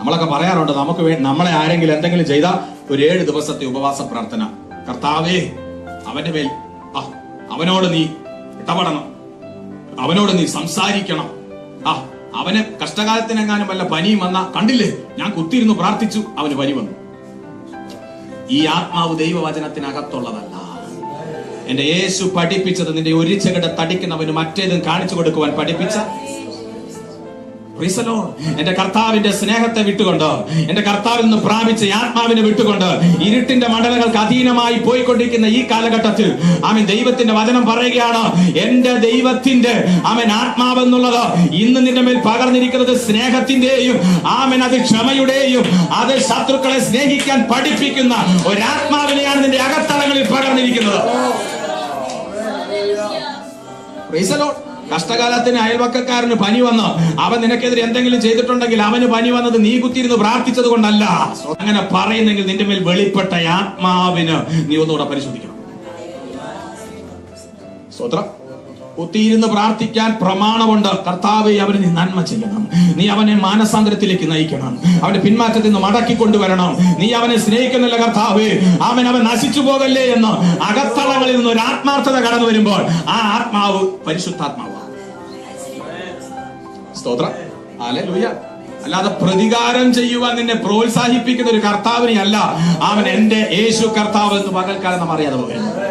നമ്മളൊക്കെ പറയാറുണ്ട് നമുക്ക് വേണ്ടി നമ്മളെ ആരെങ്കിലും എന്തെങ്കിലും ചെയ്ത ഒരു ഏഴ് ദിവസത്തെ ഉപവാസ പ്രാർത്ഥന. കർത്താവേ അവന്റെ മേൽ ആ അവനോട് നീ ഇടപെടണം. അവനോട് നീ സംസാരിക്കണം. ആ അവന് കഷ്ടകാലത്തിനെങ്ങാനും വല്ല പനിയും വന്ന കണ്ടില്ലേ ഞാൻ കുത്തിയിരുന്നു പ്രാർത്ഥിച്ചു അവന് പനി വന്നു. ഈ ആത്മാവ് ദൈവവചനത്തിനകത്തുള്ളതല്ല. എന്റെ യേശു പഠിപ്പിച്ചത് നിന്റെ ഒരു തടിക്കുന്നവന് മറ്റേതും കാണിച്ചു കൊടുക്കുവാൻ പഠിപ്പിച്ച. എന്റെ കർത്താവിന്റെ സ്നേഹത്തെ വിട്ടുകൊണ്ട് എന്റെ കർത്താവിൽ നിന്ന് പ്രാപിച്ച ആത്മാവിനെ വിട്ടുകൊണ്ട് ഇരുട്ടിന്റെ മണ്ഡലങ്ങൾക്ക് അധീനമായി പോയിക്കൊണ്ടിരിക്കുന്ന ഈ കാലഘട്ടത്തിൽ ആമൻ ദൈവത്തിന്റെ വചനം പറയുകയാണ് എന്റെ ദൈവത്തിന്റെ ആമൻ ആത്മാവെന്നുള്ളത് ഇന്ന് നിന്റെ മേൽ പകർന്നിരിക്കുന്നത് സ്നേഹത്തിന്റെയും ആമൻ അത് ക്ഷമയുടെയും അത് ശത്രുക്കളെ സ്നേഹിക്കാൻ പഠിപ്പിക്കുന്ന ഒരാത്മാവിനെയാണ് നിന്റെ അകത്തളങ്ങളിൽ പകർന്നിരിക്കുന്നത്. കഷ്ടകാലത്തിന് അയൽവക്കക്കാരന് പനി വന്ന്. അവൻ നിനക്കെതിരെ എന്തെങ്കിലും ചെയ്തിട്ടുണ്ടെങ്കിൽ അവന് പനി വന്നത് നീ കുത്തിയിരുന്ന് പ്രാർത്ഥിച്ചത് കൊണ്ടല്ല. അങ്ങനെ പറയുന്നെങ്കിൽ നിന്റെ മേൽ വെളിപ്പെട്ട ആത്മാവിന് നീ ഒന്നുകൂടെ പരിശോധിക്കണം. സ്തോത്രം. കുത്തിയിരുന്ന് പ്രാർത്ഥിക്കാൻ പ്രമാണമുണ്ട്. കർത്താവെ അവന് നീ നന്മ ചെയ്യണം. നീ അവനെ മാനസാന്തരത്തിലേക്ക് നയിക്കണം. അവന്റെ പിന്മാറ്റത്തിൽ നിന്ന് മടക്കി കൊണ്ടുവരണം നീ അവനെ സ്നേഹിക്കുന്നില്ല കർത്താവേ. അവൻ അവൻ നശിച്ചു പോകല്ലേ എന്ന് അകത്തളങ്ങളിൽ നിന്ന് ഒരു ആത്മാർത്ഥത കടന്നു വരുമ്പോൾ ആ ആത്മാവ് പരിശുദ്ധാത്മാവാണ് സ്തോത്രം. ഹല്ലേലൂയ. അല്ലാതെ പ്രതികാരം ചെയ്യുവാൻ നിന്നെ പ്രോത്സാഹിപ്പിക്കുന്ന ഒരു കർത്താവിനെ അല്ല അവൻ എന്റെ യേശു കർത്താവ് എന്ന് പകൽക്കാലം നാം അറിയാതെ പോകരുത്